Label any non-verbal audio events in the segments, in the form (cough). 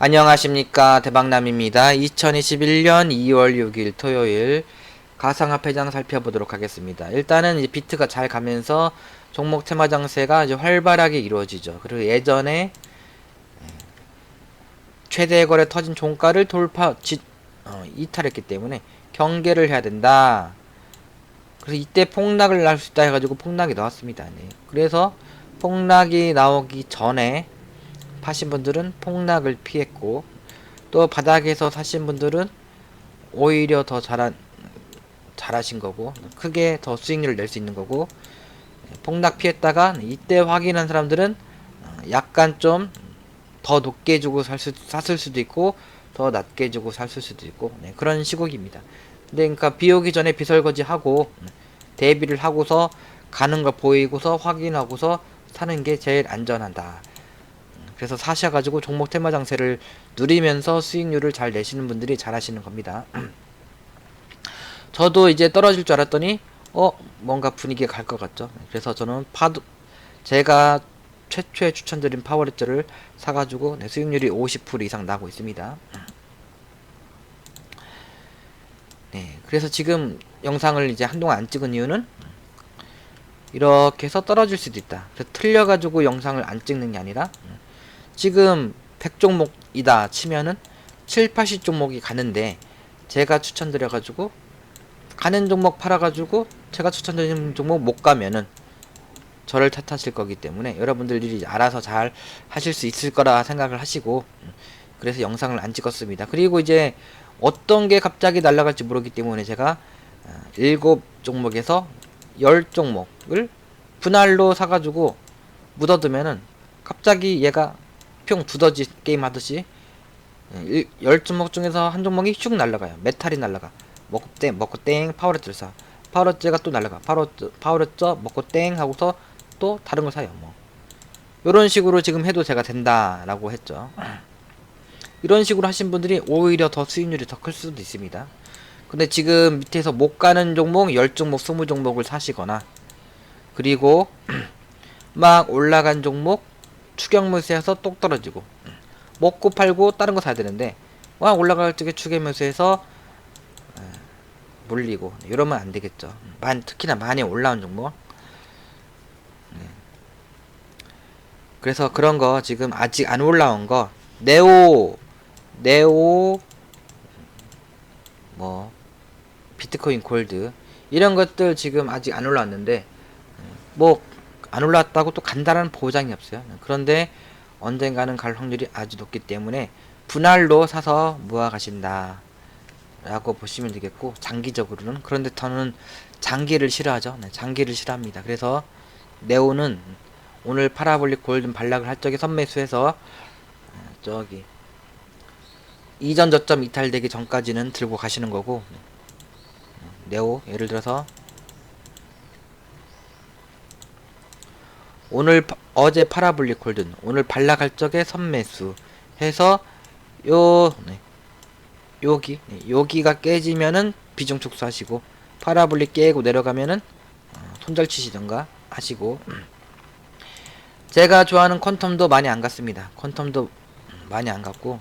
안녕하십니까 대박남입니다. 2021년 2월 6일 토요일 가상화폐장 살펴보도록 하겠습니다. 일단은 이제 비트가 잘 가면서 종목 테마 장세가 이제 활발하게 이루어지죠. 그리고 예전에 최대 거래 터진 종가를 돌파 지, 어, 이탈했기 때문에 경계를 해야 된다. 그래서 이때 폭락을 날 수 있다 해가지고 폭락이 나왔습니다. 네. 그래서 폭락이 나오기 전에 파신 분들은 폭락을 피했고 또 바닥에서 사신 분들은 오히려 더 잘한 잘하신 거고 크게 더 수익률을 낼 수 있는 거고 폭락 피했다가 이때 확인한 사람들은 어, 약간 좀 더 높게 주고 살 수, 샀을 수도 있고 더 낮게 주고 샀을 수도 있고 네, 그런 시국입니다. 근데 그러니까 비 오기 전에 비설거지 하고 대비를 하고서 가는 걸 보이고서 확인하고서 사는 게 제일 안전하다. 그래서 사셔가지고 종목 테마 장세를 누리면서 수익률을 잘 내시는 분들이 잘 하시는 겁니다. (clears throat) 저도 이제 떨어질 줄 알았더니 어 뭔가 분위기가 갈 것 같죠. 그래서 저는 파도 제가 최초에 추천드린 파워레저를 사가지고 네, 수익률이 50% 이상 나고 있습니다. (clears throat) 네, 그래서 지금 영상을 이제 한동안 안 찍은 이유는 이렇게 해서 떨어질 수도 있다. 그래서 틀려가지고 영상을 안 찍는 게 아니라 지금 100종목이다 치면은 7, 80 종목이 가는데 제가 추천드려가지고 가는 종목 팔아가지고 제가 추천드리는 종목 못 가면은 저를 탓하실 거기 때문에 여러분들이 알아서 잘 하실 수 있을 거라 생각을 하시고 그래서 영상을 안 찍었습니다. 그리고 이제 어떤 게 갑자기 날아갈지 모르기 때문에 제가 7 종목에서 10 종목을 분할로 사가지고 묻어두면은 갑자기 얘가 평 두더지 게임 하듯이 10 종목 중에서 한 종목이 슉 날아가요. 메탈이 날아가. 먹고 땡, 먹고 땡, 파워레트를 사. 파워레트가 또 날아가. 파워레트, 파워레트 먹고 땡 하고서 또 다른 걸 사요. 뭐. 이런 식으로 지금 해도 제가 된다라고 했죠. 이런 식으로 하신 분들이 오히려 더 수익률이 더 클 수도 있습니다. 근데 지금 밑에서 못 가는 종목 10종목, 20종목을 사시거나 그리고 막 올라간 종목 추격매수해서 똑 떨어지고 먹고 팔고 다른 거 사야 되는데 와 올라갈 적에 추격매수해서 물리고 이러면 안 되겠죠. 만 특히나 많이 올라온 종목. 네. 그래서 그런 거 지금 아직 안 올라온 거 네오 네오 뭐 비트코인 골드 이런 것들 지금 아직 안 올라왔는데 뭐 안 올라왔다고 또 간다라는 보장이 없어요. 그런데 언젠가는 갈 확률이 아주 높기 때문에 분할로 사서 모아 가신다. 라고 보시면 되겠고 장기적으로는 그런데 저는 장기를 싫어하죠. 네, 장기를 싫어합니다. 그래서 네오는 오늘 파라볼릭 골든 반락을 할 적에 선매수해서 어, 저기 이전 저점 이탈되기 전까지는 들고 가시는 거고 네오 예를 들어서 오늘 파, 어제 파라볼릭 골든 오늘 반락할 적에 선매수 해서 요 네, 여기 네, 여기가 깨지면은 비중 축소하시고 파라볼릭 깨고 내려가면은 어, 손절 치시던가 하시고 (clears throat) 제가 좋아하는 퀀텀도 많이 안 갔습니다. 퀀텀도 많이 안 갔고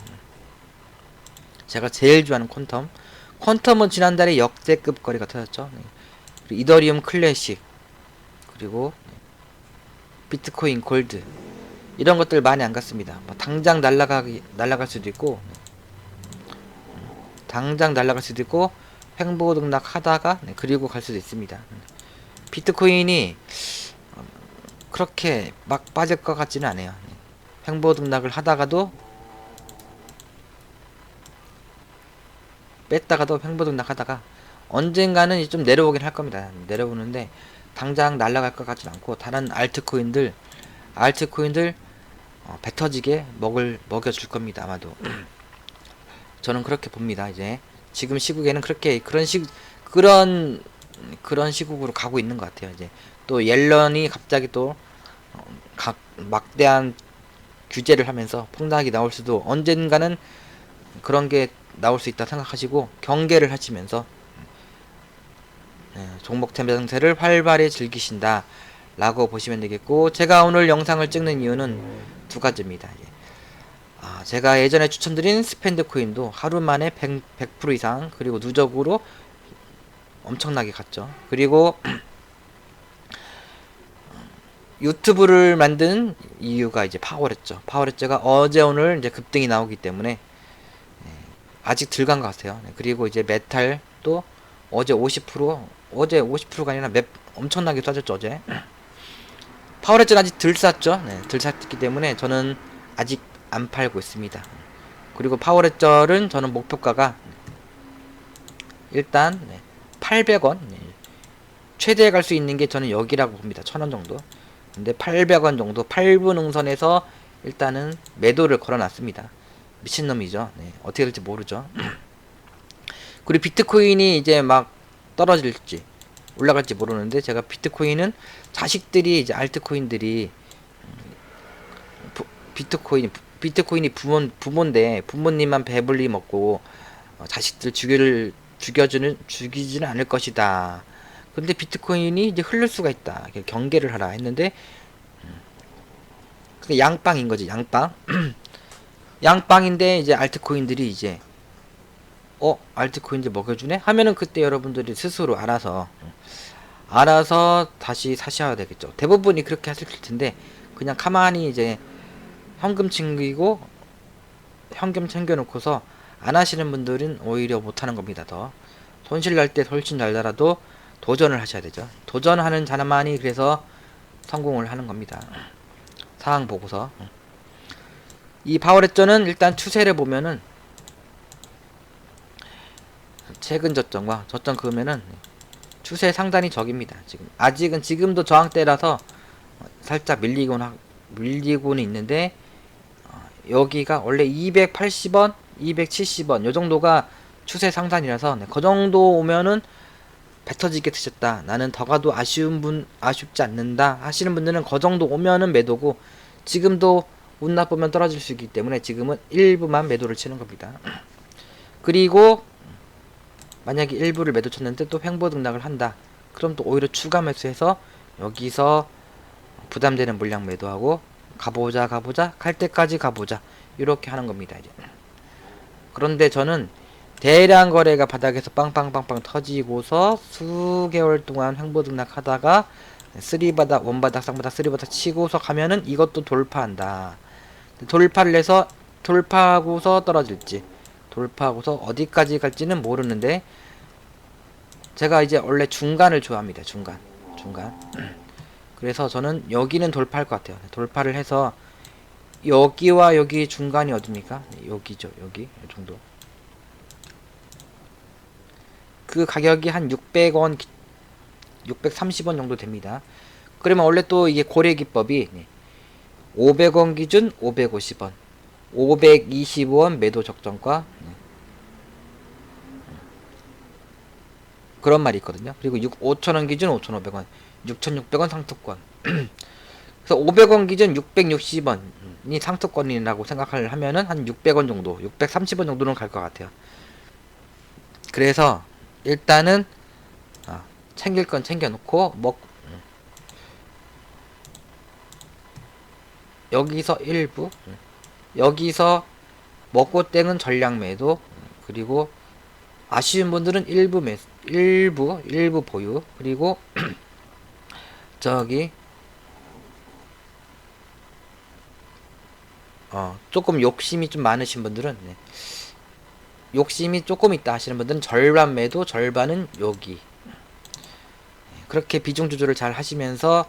제가 제일 좋아하는 퀀텀 퀀텀은 지난달에 역대급 거래가 터졌죠. 네. 이더리움 클래식 그리고 비트코인 골드 이런 것들 많이 안 갔습니다. 뭐 당장 날라가기 날라갈 수도 있고 당장 날라갈 수도 있고 횡보 등락 하다가 네, 그리고 갈 수도 있습니다. 비트코인이 어, 그렇게 막 빠질 것 같지는 않아요. 횡보 등락을 하다가도 뺐다가도 횡보 등락하다가 언젠가는 좀 내려오긴 할 겁니다. 내려오는데 당장 날아갈 것 같진 않고 다른 알트코인들 알트코인들 어, 배 터지게 먹을 먹여줄 겁니다. 아마도 (clears throat) 저는 그렇게 봅니다. 이제 지금 시국에는 그렇게 그런 시 그런 그런 시국으로 가고 있는 것 같아요. 이제 또 옐런이 갑자기 또 어, 각 막대한 규제를 하면서 폭락이 나올 수도 언젠가는 그런 게 나올 수 있다 생각하시고 경계를 하시면서 네, 종목 tem장세를 활발히 즐기신다 라고 보시면 되겠고 제가 오늘 영상을 찍는 이유는 두 가지입니다. 예. 아, 제가 예전에 추천드린 스펜드 코인도 하루 만에 100, 100% 이상 그리고 누적으로 엄청나게 갔죠. 그리고 (clears throat) 유튜브를 만든 이유가 이제 파워레죠. 파워레저가 어제 오늘 이제 급등이 나오기 때문에 네, 아직 덜간것 같아요. 네, 그리고 이제 메탈도 어제 50% 어제 50%가 아니라 몇 엄청나게 싸졌죠 어제. 파워레저는 아직 덜 쌌죠. 네, 덜 쌌기 때문에 저는 아직 안 팔고 있습니다. 그리고 파워레저는 저는 목표가가 일단 네, 800원 네, 최대에 갈수 있는 게 저는 여기라고 봅니다. 1000원 정도. 근데 800원 정도 8분 응선에서 일단은 매도를 걸어놨습니다. 미친놈이죠. 네, 어떻게 될지 모르죠. 그리고 비트코인이 이제 막 떨어질지 올라갈지 모르는데 제가 비트코인은 자식들이 이제 알트코인들이 부, 비트코인 비트코인이 부모 부모인데 부모님만 배불리 먹고 어, 자식들 죽여를 죽여주는 죽이지는 않을 것이다. 근데 비트코인이 이제 흐를 수가 있다. 경계를 하라 했는데 그 양빵인 거지 양빵. (clears throat) 양빵인데 이제 알트코인들이 이제 어 알트코인들 먹여주네 하면은 그때 여러분들이 스스로 알아서 알아서 다시 사셔야 되겠죠. 대부분이 그렇게 하실 텐데 그냥 가만히 이제 현금 챙기고 현금 챙겨놓고서 안 하시는 분들은 오히려 못하는 겁니다. 더 손실 날 때 훨씬 날더라도 도전을 하셔야 되죠. 도전하는 자만이 그래서 성공을 하는 겁니다. 상황 보고서 이 파워레저는 일단 추세를 보면은 최근 저점과 저점 그으면은 추세 상단이 적입니다. 지금 아직은 지금도 저항대라서 살짝 밀리곤 하, 밀리고는 있는데 어, 여기가 원래 280원, 270원 요 정도가 추세 상단이라서 네, 그 정도 오면은 배 터지게 드셨다. 나는 더 가도 아쉬운 분 아쉽지 않는다 하시는 분들은 그 정도 오면은 매도고 지금도 운 나쁘면 떨어질 수 있기 때문에 지금은 일부만 매도를 치는 겁니다. (clears throat) 그리고 만약에 일부를 매도 쳤는데 또 횡보 등락을 한다. 그럼 또 오히려 추가 매수해서 여기서 부담되는 물량 매도하고 가보자 가보자 갈 때까지 가보자. 이렇게 하는 겁니다 이제. 그런데 저는 대량 거래가 바닥에서 빵빵빵빵 터지고서 수개월 동안 횡보 등락하다가 쓰리바닥 원바닥 쌍바닥 쓰리바닥 치고서 가면은 이것도 돌파한다. 돌파를 해서 돌파하고서 떨어질지 돌파하고서 어디까지 갈지는 모르는데 제가 이제 원래 중간을 좋아합니다 중간 중간 그래서 저는 여기는 돌파할 것 같아요. 돌파를 해서 여기와 여기 중간이 어딥니까? 네, 여기죠. 여기 이 정도. 그 가격이 한 600원, 630원 정도 됩니다. 그러면 원래 또 이게 고래 기법이 500원 기준 550원, 520원 매도 적정가 네. 그런 말이 있거든요. 그리고 6, 5천원 기준 5,500원. 6,600원 상투권. 그래서 500원 기준 660원이 상투권이라고 생각을 하면은 한 600원 정도, 630원 정도는 갈 것 같아요. 그래서 일단은 아, 챙길 건 챙겨놓고 먹 여기서 일부 여기서 먹고 땡은 전량 매도 그리고 아쉬운 분들은 일부 매 일부 일부 보유 그리고 (clears throat) 저기 어 조금 욕심이 좀 많으신 분들은 네. 욕심이 조금 있다 하시는 분들은 절반 매도 절반은 여기 그렇게 비중 조절을 잘 하시면서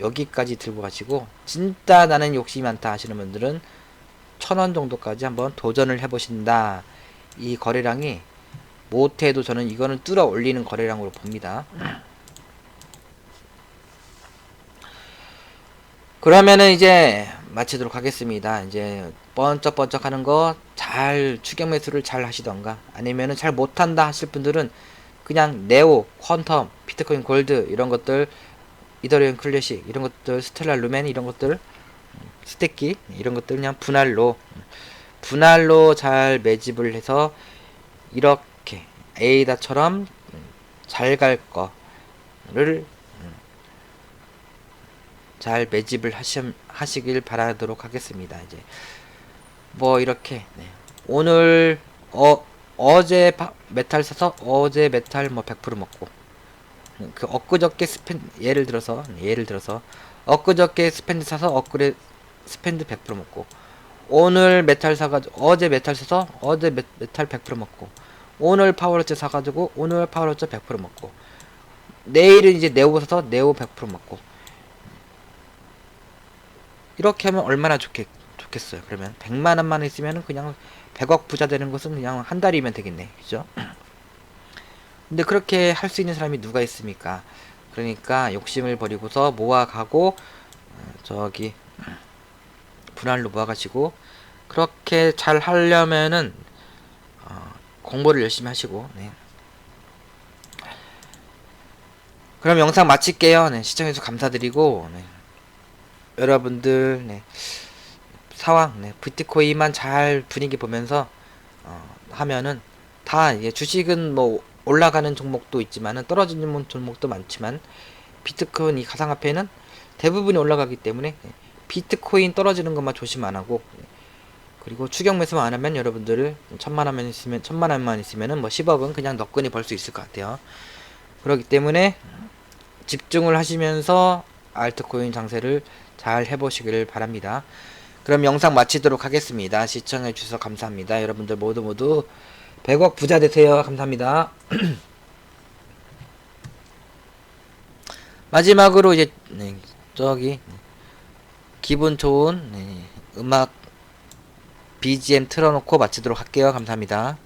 여기까지 들고 가시고 진짜 나는 욕심이 많다 하시는 분들은 천 원 정도까지 한번 도전을 해보신다 이 거래량이 못해도 저는 이거는 뚫어 올리는 거래량으로 봅니다 그러면은 이제 마치도록 하겠습니다. 이제 번쩍번쩍 하는 거 잘 추격 매수를 잘 하시던가 아니면은 잘 못한다 하실 분들은 그냥 네오, 퀀텀, 비트코인 골드 이런 것들 이더리움 클래식 이런 것들 스텔라 루멘 이런 것들 스테키 이런 것들 그냥 분할로 분할로 잘 매집을 해서 이렇게 에이다처럼 잘 갈 거를 잘 매집을 하시, 하시길 바라도록 하겠습니다. 이제 뭐 이렇게 네. 오늘 어 어제 파, 메탈 사서 어제 메탈 뭐 100% 먹고 그 엊그저께 스펜 예를 들어서 예를 들어서 엊그저께 스펜드 사서 엊그제 스펜드 100% 먹고 오늘 메탈 사가지고 어제 메탈 사서 어제 메, 메탈 100% 먹고 오늘 파워로즈 사가지고 오늘 파워로즈 100% 먹고 내일은 이제 네오 사서 네오 100% 먹고. 이렇게 하면 얼마나 좋겠, 좋겠어요. 그러면 100만 원만 있으면 그냥 100억 부자 되는 것은 그냥 한 달이면 되겠네. 그죠? (clears throat) 근데 그렇게 할 수 있는 사람이 누가 있습니까? 그러니까 욕심을 버리고서 모아가고 어, 저기 분할로 모아가시고 그렇게 잘 하려면은 어, 공부를 열심히 하시고 네. 그럼 영상 마칠게요. 네, 시청해주셔서 감사드리고 네. 여러분들 네. 상황 네. 비트코인만 잘 분위기 보면서 어, 하면은 다 이제 주식은 뭐 올라가는 종목도 있지만은 떨어지는 종목도 많지만 비트코인 이 가상화폐는 대부분이 올라가기 때문에 네. 비트코인 떨어지는 것만 조심 안 하고 네. 그리고 추격 매수만 안 하면 여러분들을 천만 원만 있으면 천만 원만 있으면은 뭐 10억은 그냥 너끈히 벌 수 있을 것 같아요. 그렇기 때문에 집중을 하시면서 알트코인 장세를 잘 해보시기를 바랍니다. 그럼 영상 마치도록 하겠습니다. 시청해 주셔서 감사합니다. 여러분들 모두 모두 100억 부자 되세요. 감사합니다. (clears throat) 마지막으로 이제 네, 저기 기분 좋은 네, 음악 BGM 틀어놓고 마치도록 할게요. 감사합니다.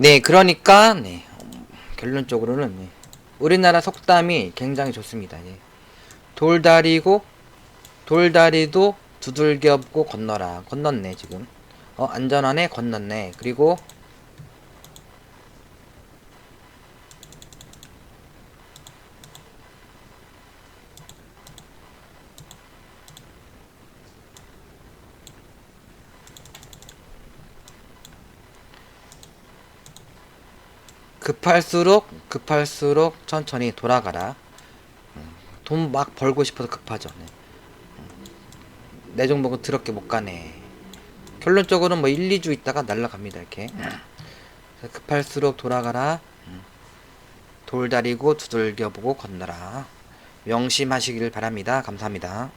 네, 그러니까 네, 결론적으로는 네, 우리나라 속담이 굉장히 좋습니다. 예. 돌다리고 돌다리도 두들겨 업고 건너라. 건넜네 지금. 어 안전하네 건넜네. 그리고 급할수록 급할수록 천천히 돌아가라. 돈 막 벌고 싶어서 급하죠. 네. 내 종목은 더럽게 못 가네. 결론적으로는 뭐 1, 2주 있다가 날라갑니다. 이렇게. 급할수록 돌아가라. 돌다리고 두들겨 보고 건너라. 명심하시길 바랍니다. 감사합니다.